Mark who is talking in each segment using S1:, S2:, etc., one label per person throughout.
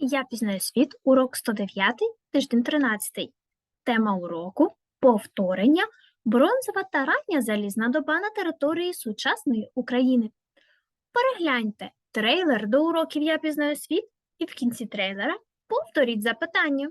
S1: Я пізнаю світ, урок 109, тиждень 13. Тема уроку повторення, бронзова та рання залізна доба на території сучасної України. Перегляньте трейлер до уроків Я пізнаю світ і в кінці трейлера повторіть запитання.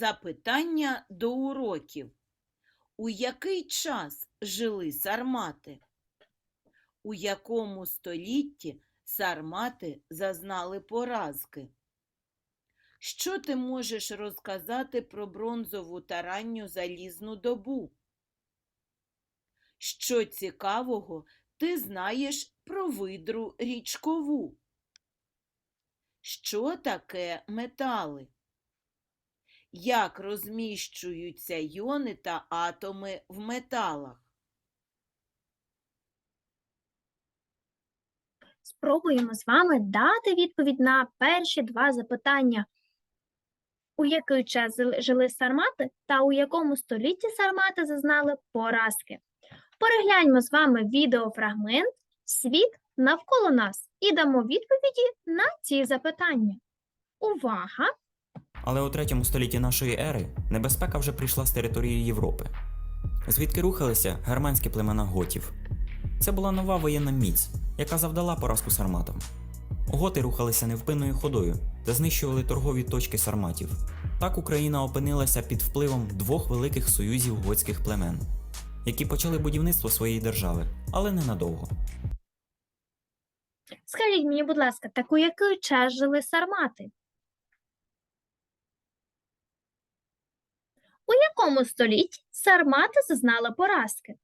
S2: Запитання
S3: до уроків. У який час жили сармати? У якому столітті сармати зазнали поразки? Що ти можеш розказати про бронзову та ранню залізну добу? Що цікавого ти знаєш про видру річкову? Що таке метали? Як розміщуються йони та атоми в металах?
S1: Спробуємо з вами дати відповідь на перші два запитання. У який час жили- сармати та у якому столітті сармати зазнали поразки? Перегляньмо з вами відеофрагмент Світ навколо нас і дамо відповіді на ці запитання. Увага!
S4: Але у третьому столітті нашої ери небезпека вже прийшла з території Європи, звідки рухалися германські племена готів. Це була нова воєнна міць, яка завдала поразку сарматам. Готи рухалися невпинною ходою та знищували торгові точки сарматів. Так Україна опинилася під впливом двох великих союзів готських племен, які почали будівництво своєї держави, але ненадовго.
S1: Скажіть мені, будь ласка, так у який час жили сармати? У якому столітті сармати зазнали поразки?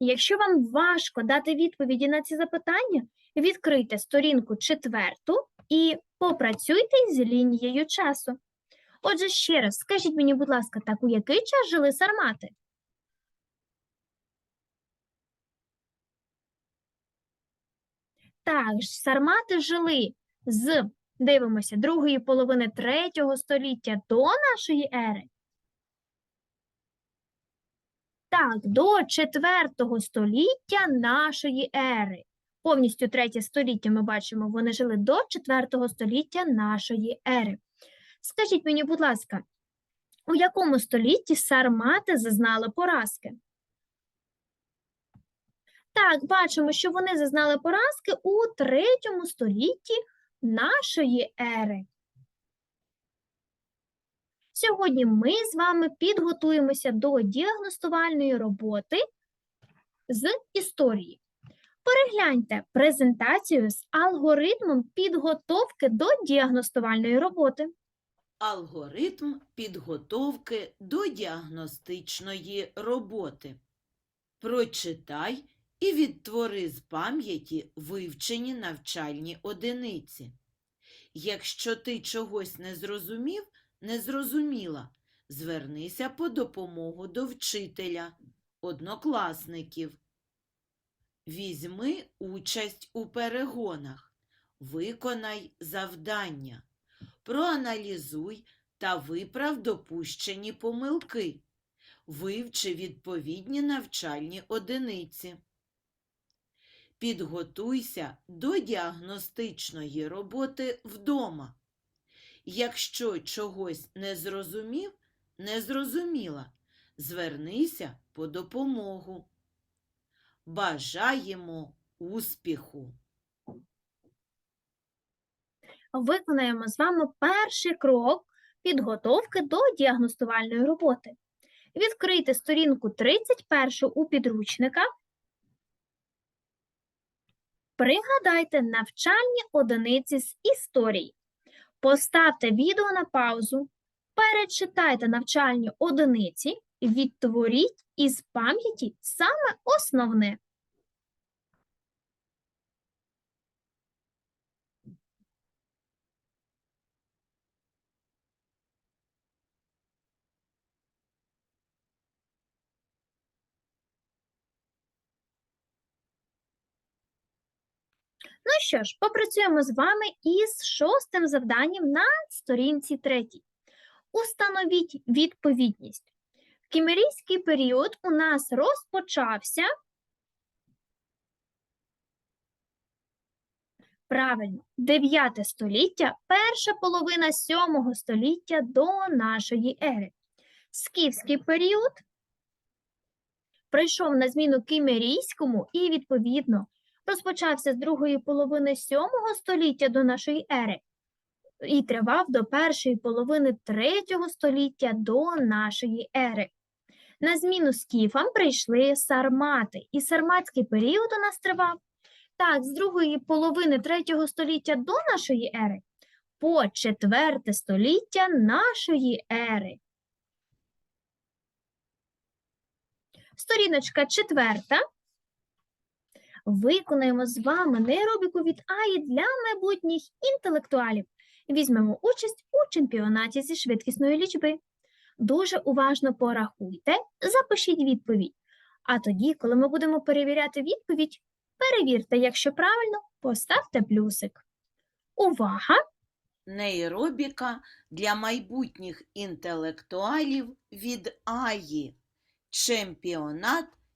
S1: Якщо вам важко дати відповіді на ці запитання, відкрийте сторінку четверту і попрацюйте з лінією часу. Отже, ще раз, скажіть мені, будь ласка, так у який час жили сармати? Так, сармати жили з, дивимося, другої половини третього століття до нашої ери. Так, до четвертого століття нашої ери. Повністю третє століття ми бачимо, вони жили до четвертого століття нашої ери. Скажіть мені, будь ласка, у якому столітті сармати зазнали поразки? Так, бачимо, що вони зазнали поразки у третьому столітті нашої ери. Сьогодні ми з вами підготуємося до діагностувальної роботи з історії. Перегляньте презентацію з алгоритмом підготовки до діагностувальної роботи.
S3: Алгоритм підготовки до діагностичної роботи. Прочитай і відтвори з пам'яті вивчені навчальні одиниці. Якщо ти чогось не зрозумів, не зрозуміла, звернися по допомогу до вчителя, однокласників. Візьми участь у перегонах, виконай завдання, проаналізуй та виправ допущені помилки, вивчи відповідні навчальні одиниці. Підготуйся до діагностичної роботи вдома. Якщо чогось не зрозумів, не зрозуміла, звернися по допомогу. Бажаємо успіху!
S1: Виконаємо з вами перший крок підготовки до діагностувальної роботи. Відкрийте сторінку 31 у підручниках. Пригадайте навчальні одиниці з історії. Поставте відео на паузу, перечитайте навчальні одиниці, відтворіть із пам'яті саме основне. Ну що ж, попрацюємо з вами із шостим завданням на сторінці третій. Установіть відповідність. Кімерійський період у нас розпочався. Правильно, 9 століття, перша половина 7 століття до нашої ери. Скіфський період прийшов на зміну кімерійському і, відповідно, розпочався з другої половини 7 століття до нашої ери і тривав до першої половини 3 століття до нашої ери. На зміну скіфам прийшли сармати, і сарматський період у нас тривав так, з другої половини 3 століття до нашої ери по четверте століття нашої ери. Сторіночка четверта. Виконаємо з вами нейробіку від АІ для майбутніх інтелектуалів. Візьмемо участь у чемпіонаті зі швидкісної лічби. Дуже уважно порахуйте, запишіть відповідь. А тоді, коли ми будемо перевіряти відповідь, перевірте, якщо правильно, поставте плюсик. Увага!
S3: Нейробіка для майбутніх інтелектуалів від Аї. Чемпіонат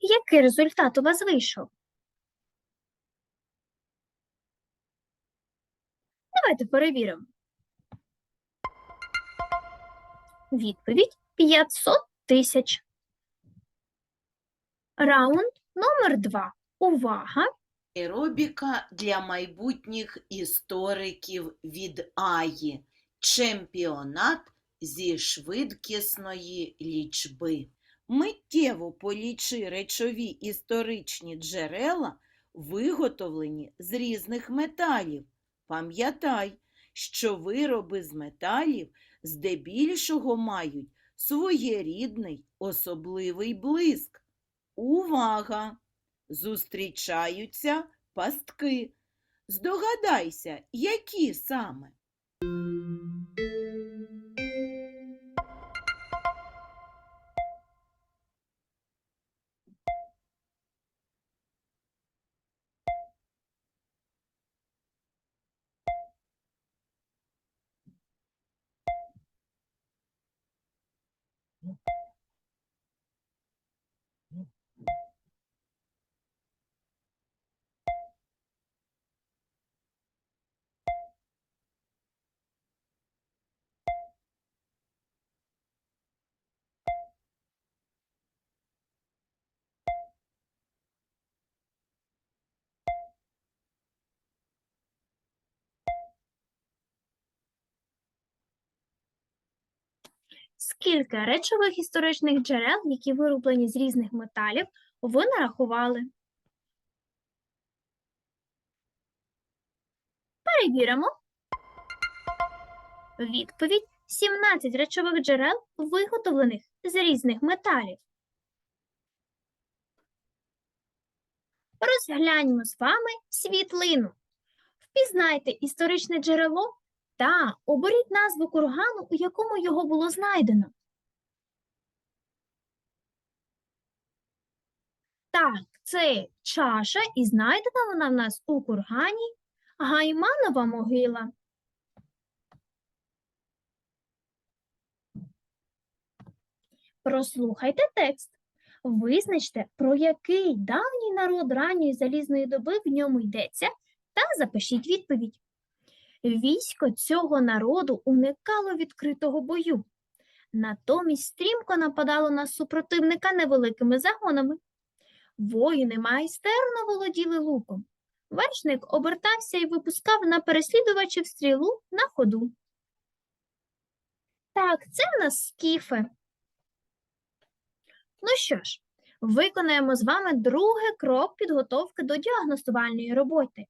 S1: Який результат у вас вийшов? Давайте перевіримо. Відповідь 500 тисяч. Раунд номер 2. Увага!
S3: Нейробіка для майбутніх істориків від Аї. Чемпіонат зі швидкісної лічби. Миттєво полічи речові історичні джерела, виготовлені з різних металів. Пам'ятай, що вироби з металів здебільшого мають своєрідний особливий блиск. Увага! Зустрічаються пастки. Здогадайся, які саме?
S1: Скільки речових історичних джерел, які вироблені з різних металів, ви нарахували? Перевіримо. Відповідь 17 речових джерел, виготовлених з різних металів. Розгляньмо з вами світлину. Впізнайте історичне джерело Та оберіть назву кургану, у якому його було знайдено. Так, це чаша, і знайдена вона в нас у кургані Гайманова могила. Прослухайте текст. Визначте, про який давній народ ранньої залізної доби в ньому йдеться, та запишіть відповідь. Військо цього народу уникало відкритого бою. Натомість стрімко нападало на супротивника невеликими загонами. Воїни майстерно володіли луком. Вершник обертався і випускав на переслідувачів стрілу на ходу. Так, це в нас скіфи. Ну що ж, виконаємо з вами другий крок підготовки до діагностувальної роботи.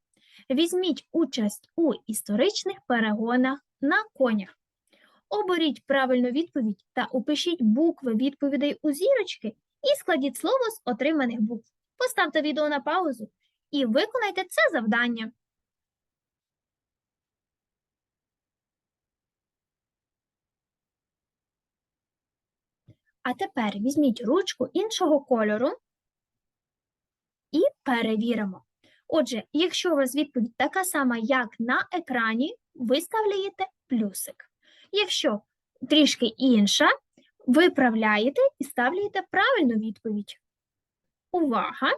S1: Візьміть участь у історичних перегонах на конях. Оберіть правильну відповідь та упишіть букви відповідей у зірочки і складіть слово з отриманих букв. Поставте відео на паузу і виконайте це завдання. А тепер візьміть ручку іншого кольору і перевіримо. Отже, якщо у вас відповідь така сама, як на екрані, ви ставляєте плюсик. Якщо трішки інша, виправляєте і ставляєте правильну відповідь. Увага!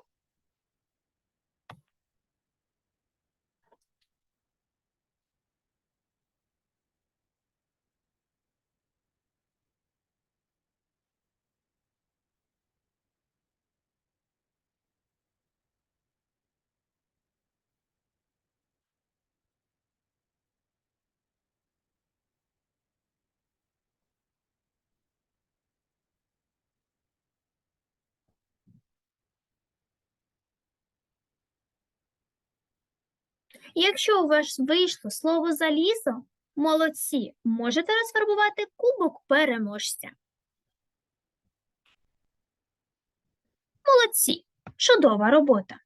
S1: Якщо у вас вийшло слово залізо, молодці, можете розфарбувати кубок переможця. Молодці, чудова робота.